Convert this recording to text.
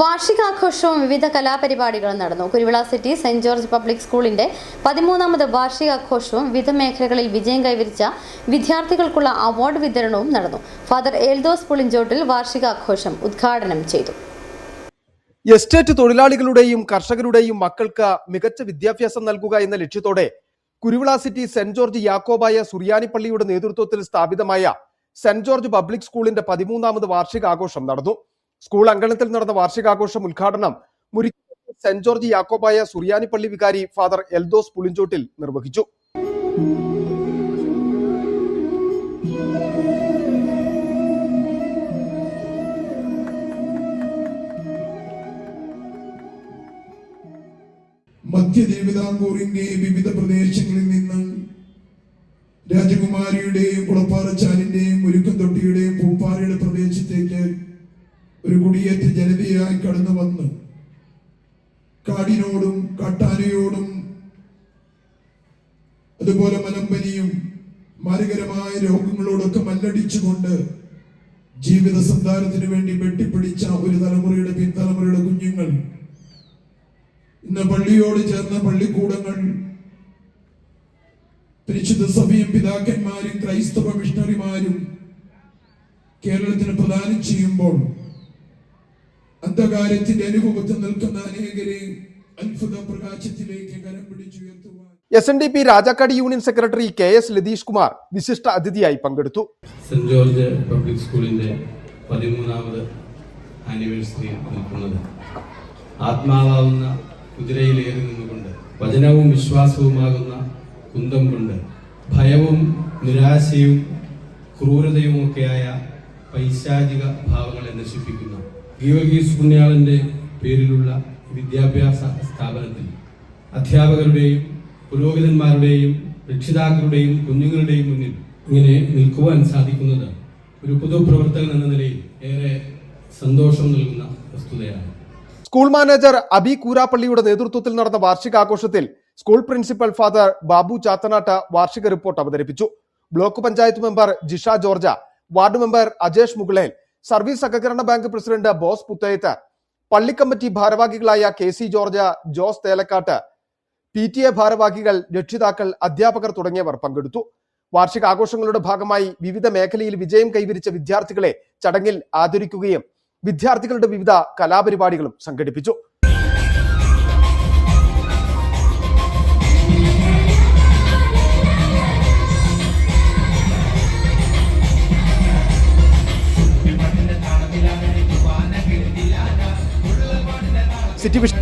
വാർഷികാഘോഷവും വിവിധ കലാപരിപാടികളും നടന്നു. കുരുവിള സിറ്റി സെന്റ് ജോർജ് പബ്ലിക് സ്കൂളിന്റെ പതിമൂന്നാമത് വാർഷികാഘോഷവും വിവിധ മേഖലകളിൽ വിജയം കൈവരിച്ച വിദ്യാർത്ഥികൾക്കുള്ള അവാർഡ് വിതരണവും നടന്നു. ഫാദർ എൽദോസ് പുളിഞ്ചോട്ടിൽ വാർഷികാഘോഷം ഉദ്ഘാടനം ചെയ്തു. എസ്റ്റേറ്റ് തൊഴിലാളികളുടെയും കർഷകരുടെയും മക്കൾക്ക് മികച്ച വിദ്യാഭ്യാസം നൽകുക എന്ന ലക്ഷ്യത്തോടെ കുരുവിള സിറ്റി സെന്റ് ജോർജ് യാക്കോബായ സുറിയാനിപ്പള്ളിയുടെ നേതൃത്വത്തിൽ സ്ഥാപിതമായ സെന്റ് ജോർജ് പബ്ലിക് സ്കൂളിന്റെ പതിമൂന്നാമത് വാർഷികാഘോഷം നടന്നു. സ്കൂൾ അങ്കണത്തിൽ നടന്ന വാർഷികാഘോഷം ഉദ്ഘാടനം സെന്റ് ജോർജ് യാക്കോബായ സുറിയാനിപ്പള്ളി വികാരി ഫാദർ എൽദോസ് പുളിഞ്ചോട്ടിൽ നിർവഹിച്ചു. മധ്യ തിരുവിതാംകൂറിന്റെ വിവിധ പ്രദേശങ്ങളിൽ നിന്ന് രാജകുമാരിയുടെയും കുളപ്പാറച്ചാലിന്റെയും മുരുക്കൻ ഒരു കുടിയേറ്റ ജനതയായി കടന്നു വന്നു. കാടിനോടും കാട്ടാനയോടും അതുപോലെ മലമ്പനിയും മാരകരമായ രോഗങ്ങളോടൊക്കെ മല്ലടിച്ചുകൊണ്ട് ജീവിത സന്താനത്തിന് വേണ്ടി വെട്ടിപ്പിടിച്ച ഒരു തലമുറയുടെ പിൻതലമുറയുടെ കുഞ്ഞുങ്ങൾ. ഇന്ന് പള്ളിയോട് ചേർന്ന പള്ളിക്കൂടങ്ങൾ പരിശുദ്ധ സഭയും പിതാക്കന്മാരും ക്രൈസ്തവ മിഷണറിമാരും കേരളത്തിന് പ്രദാനം ചെയ്യുമ്പോൾ അന്ധകാരത്തിന്റെ അനുഭവത്തിൽ നിൽക്കുന്ന അനേകരെ അത്ഭുത പ്രകാശത്തിലേക്ക് കരം പിടിച്ചുയർത്തുവാൻ S N D P Rajakkad union secretary K S Latheesh Kumar വിശിഷ്ട അതിഥിയായി പങ്കെടുത്തു. സെന്റ് ജോർജ് പബ്ലിക് സ്കൂളിന്റെ പതിമൂന്നാമത് ആനിവേഴ്സറി നിൽക്കുന്നത് ആത്മാവാകുന്ന കുതിരയിലേറി നിന്നുകൊണ്ട് വചനവും വിശ്വാസവുമാകുന്ന കുന്തം കൊണ്ട് ഭയവും നിരാശയും ക്രൂരതയുമൊക്കെയായ പൈശാചിക ഭാവങ്ങളെ നശിപ്പിക്കുന്ന ഗീവർഗീസ് പുണ്യാളന്റെ പേരിലുള്ള വിദ്യാഭ്യാസ സ്ഥാപനത്തിൽ അധ്യാപകരുടെയും പുരോഹിതന്മാരുടെയും രക്ഷിതാക്കളുടെയും കുഞ്ഞുങ്ങളുടെയും മുന്നിൽ ഇങ്ങനെ നിൽക്കുവാൻ സാധിക്കുന്നത് ഒരു പൊതുപ്രവർത്തകൻ എന്ന നിലയിൽ ഏറെ സന്തോഷം നൽകുന്ന വസ്തുതയാണ്. സ്കൂൾ മാനേജർ അബി കൂരാപ്പള്ളിയുടെ നേതൃത്വത്തിൽ നടന്ന വാർഷികാഘോഷത്തിൽ സ്കൂൾ പ്രിൻസിപ്പൽ ഫാദർ ബാബു ചാത്തനാട്ട വാർഷിക റിപ്പോർട്ട് അവതരിപ്പിച്ചു. Block panchayat member Jisha George ward member Ajesh Mukalel service സഹകരണ ബാങ്ക് പ്രസിഡന്റ് ബോസ് പുത്തയത്ത്. പള്ളിക്കമ്മിറ്റി ഭാരവാഹികളായ K C George Jose Thelakkat P T A ഭാരവാഹികൾ രക്ഷിതാക്കൾ അധ്യാപകർ തുടങ്ങിയവർ പങ്കെടുത്തു. വാർഷിക ആഘോഷങ്ങളുടെ ഭാഗമായി വിവിധ മേഖലയിൽ വിജയം കൈവരിച്ച വിദ്യാർത്ഥികളെ ചടങ്ങിൽ ആദരിക്കുകയും വിദ്യാർത്ഥികളുടെ വിവിധ കലാപരിപാടികളും സംഘടിപ്പിച്ചു. City vision